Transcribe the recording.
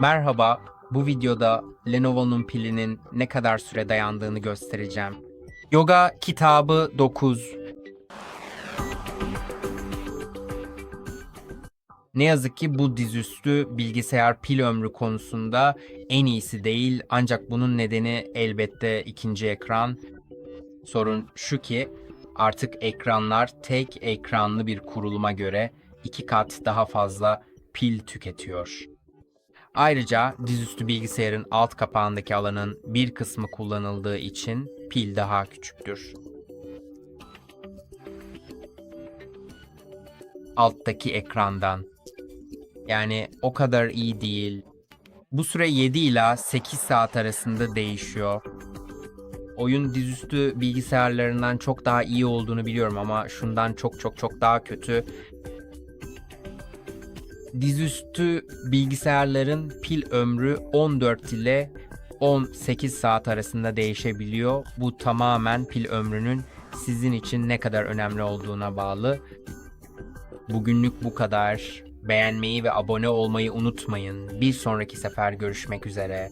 Merhaba, bu videoda Lenovo'nun pilinin ne kadar süre dayandığını göstereceğim. Yoga kitabı 9. Ne yazık ki bu dizüstü bilgisayar pil ömrü konusunda en iyisi değil ancak bunun nedeni elbette ikinci ekran. Sorun şu ki artık ekranlar tek ekranlı bir kuruluma göre iki kat daha fazla pil tüketiyor. Ayrıca dizüstü bilgisayarın alt kapağındaki alanın bir kısmı kullanıldığı için pil daha küçüktür. Alttaki ekrandan. Yani o kadar iyi değil. Bu süre 7 ila 8 saat arasında değişiyor. Oyun dizüstü bilgisayarlarından çok daha iyi olduğunu biliyorum ama şundan çok çok çok daha kötü. Dizüstü bilgisayarların pil ömrü 14 ile 18 saat arasında değişebiliyor. Bu tamamen pil ömrünün sizin için ne kadar önemli olduğuna bağlı. Bugünlük bu kadar. Beğenmeyi ve abone olmayı unutmayın. Bir sonraki sefer görüşmek üzere.